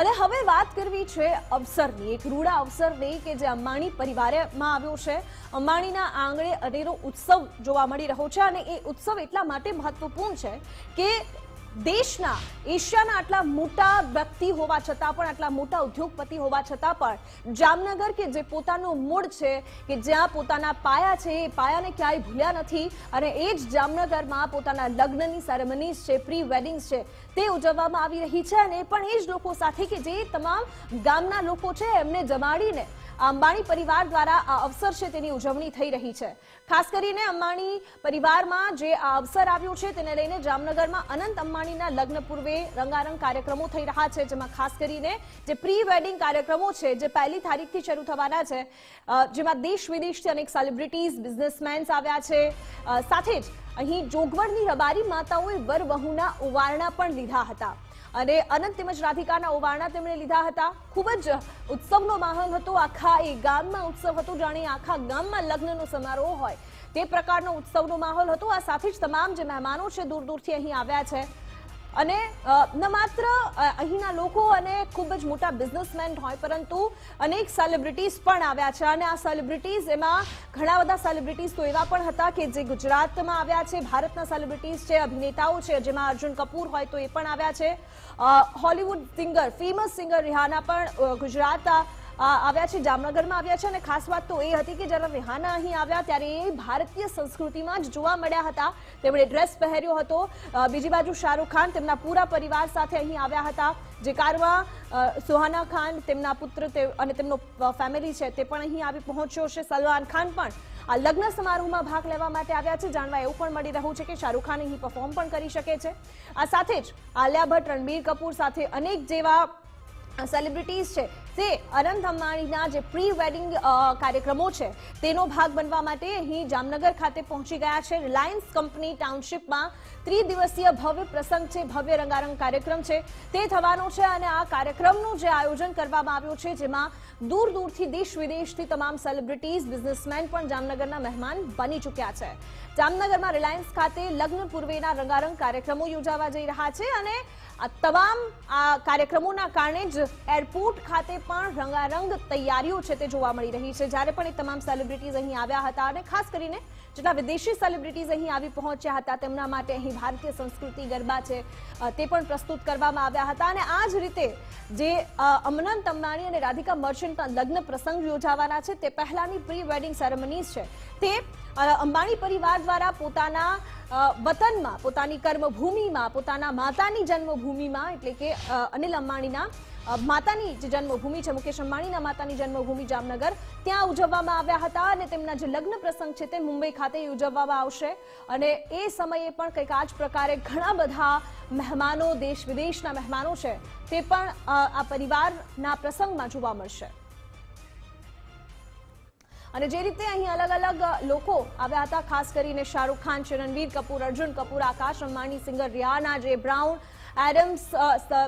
અને હવે વાત કરવી છે અવસરની. એક રૂડા અવસરની કે જે અંબાણી પરિવારમાં આવ્યો છે. અંબાણીના આંગણે અનેરો ઉત્સવ જોવા મળી રહ્યો છે અને એ ઉત્સવ એટલા માટે મહત્વપૂર્ણ છે કે દેશના એશિયાના આટલા મોટા વ્યક્તિ હોવા છતાં પણ, આટલા મોટા ઉદ્યોગપતિ હોવા છતાં પણ, જામનગર કે જે પોતાનું મૂળ છે, કે જ્યાં પોતાના પાયા છે, એ પાયાને ક્યાંય ભૂલ્યા નથી અને એ જ જામનગરમાં પોતાના લગ્નની સેરેમનીઝ છે પ્રી વેડિંગ્સ છે, તે ઉજવવામાં આવી રહી છે અને પણ એ જ લોકો સાથે કે જે તમામ ગામના લોકો છે, એમને જમાડીને અંબાણી પરિવાર દ્વારા આ અવસર છે, તેની ઉજવણી થઈ રહી છે. ખાસ કરીને અંબાણી પરિવારમાં જે આ અવસર આવ્યો છે, તેને લઈને જામનગરમાં અનંત અંબાણીના લગ્ન પૂર્વે રંગારંગ કાર્યક્રમો થઈ રહ્યા છે, જેમાં ખાસ કરીને જે પ્રી વેડિંગ કાર્યક્રમો છે, જે પહેલી તારીખથી શરૂ થવાના છે જેમાં દેશ વિદેશથી અનેક સેલિબ્રિટીઝ બિઝનેસમેન્સ આવ્યા છે. સાથે જ અહીં જોગવડની રબારી માતાઓએ વર વહુના ઓવારણા પણ લીધા હતા. અને અનંત તેમજ રાધિકાના ઓવારણા તેમણે લીધા હતા. ખૂબ જ ઉત્સવનો માહોલ હતો. આખા એ ગામમાં ઉત્સવ હતો, જાણે આખા ગામમાં લગ્નનો સમારોહ હોય. તે પ્રકારનો ઉત્સવનો માહોલ હતો. આ સાથે જ તમામ જે મહેમાનો છે દૂર દૂરથી અહીં આવ્યા છે. અને ન માત્ર અહીંના લોકો અને ખૂબ જ મોટા બિઝનેસમેન હોય, પરંતુ અનેક સેલિબ્રિટીઝ પણ આવ્યા છે. અને આ સેલિબ્રિટીઝ એમાં ઘણા બધા સેલિબ્રિટીઝ તો એવા પણ હતા કે જે ગુજરાતમાં આવ્યા છે, ભારતના સેલિબ્રિટીઝ છે, અભિનેતાઓ છે, જેમાં અર્જુન કપૂર હોય તો એ પણ આવ્યા છે. Hollywood singer famous singer Rihanna પણ ગુજરાત આવ્યા છે, જામનગરમાં આવ્યા છે અને ખાસ વાત તો એ હતી કે જ્યારે રિહાના અહીં આવ્યા ત્યારે એ ભારતીય સંસ્કૃતિમાં જ જોવા મળ્યા હતા. તેમણે ડ્રેસ પહેર્યો હતો. બીજી બાજુ શાહરૂખ ખાન તેમના પૂરા પરિવાર સાથે અહીં આવ્યા હતા. જે કારમાં સુહાના ખાન તેમના પુત્ર અને તેમનો ફેમિલી છે તે પણ અહીં આવી પહોંચ્યો છે. સલમાન ખાન પણ આ લગ્ન સમારોહમાં ભાગ લેવા માટે આવ્યા છે. જાણવા એવું પણ મળી રહ્યું છે કે શાહરૂખ ખાન અહીં પરફોર્મ પણ કરી શકે છે. આ સાથે જ આલિયા ભટ્ટ, રણબીર કપૂર સાથે અનેક જેવા સેલિબ્રિટીઝ છે તે અનંત અંબાણીના જે પ્રી વેડિંગ કાર્યક્રમો છે, તેનો ભાગ બનવા માટે અહીં જામનગર ખાતે પહોંચી ગયા છે. રિલાયન્સ કંપની ટાઉનશીપમાં ત્રિદિવસીય ભવ્ય પ્રસંગ છે, ભવ્ય રંગારંગ કાર્યક્રમ છે. તે થવાનો છે અને આ કાર્યક્રમનું જે આયોજન કરવામાં આવ્યું છે, જેમાં દૂર દૂરથી દેશ વિદેશથી તમામ સેલિબ્રિટીઝ બિઝનેસમેન પણ જામનગરના મહેમાન બની ચૂક્યા છે. જામનગરમાં રિલાયન્સ ખાતે લગ્ન પૂર્વેના રંગારંગ કાર્યક્રમો યોજાવા જઈ રહ્યા છે અને આ તમામ આ કાર્યક્રમોના કારણે જ એરપોર્ટ ખાતે પણ રંગારંગ તૈયારીઓ છે તે જોવા મળી રહી છે. જ્યારે પણ એ તમામ સેલિબ્રિટીઝ અહીં આવ્યા હતા અને ખાસ કરીને જેટલા વિદેશી સેલિબ્રિટીઝ અહીં આવી પહોંચ્યા હતા, તેમના માટે અહીં ભારતીય સંસ્કૃતિ ગરબા છે તે પણ પ્રસ્તુત કરવામાં આવ્યા હતા. અને આ જ રીતે જે અમનંત અંબાણી અને રાધિકા મર્ચન્ટના લગ્ન પ્રસંગ યોજાવાના છે, તે પહેલાની પ્રી વેડિંગ સેરેમનીઝ છે. તે અંબાણી પરિવાર દ્વારા પોતાના વતનમાં, પોતાની કર્મભૂમિમાં, પોતાના માતાની જન્મભૂમિમાં, એટલે કે અનિલ અંબાણીના માતાની જે જન્મભૂમિ છે, મુકેશ અંબાણીના માતાની જન્મભૂમિ જામનગર. ત્યાં ઉજવવામાં આવ્યા હતા અને તેમના જે લગ્ન પ્રસંગ છે તે મુંબઈ ખાતે ઉજવવામાં આવશે. અને એ સમયે પણ કંઈક આ જ પ્રકારે ઘણા બધા મહેમાનો, દેશ વિદેશના મહેમાનો છે, તે પણ આ પરિવારના પ્રસંગમાં જોવા મળશે. અને જે રીતે અહીં અલગ અલગ લોકો આવ્યા હતા, ખાસ કરીને શાહરૂખ ખાન છે Ranveer Kapoor, Arjun Kapoor, Akash Ambani, singer Rihanna, J Brown, Adams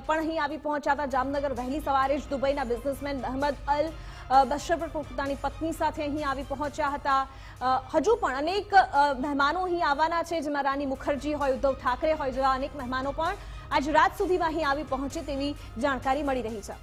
પણ અહીં આવી પહોંચ્યા હતા. જામનગર વહેલી સવારે જ દુબઈના બિઝનેસમેન અહમદ અલ બશર પણ પોતાની પત્ની સાથે અહીં આવી પહોંચ્યા હતા. હજુ પણ અનેક મહેમાનો અહીં આવવાના છે, જેમાં રાની મુખર્જી હોય, ઉદ્ધવ ઠાકરે હોય, જેવા અનેક મહેમાનો પણ આજ રાત સુધીમાં અહીં આવી પહોંચે તેવી જાણકારી મળી રહી છે.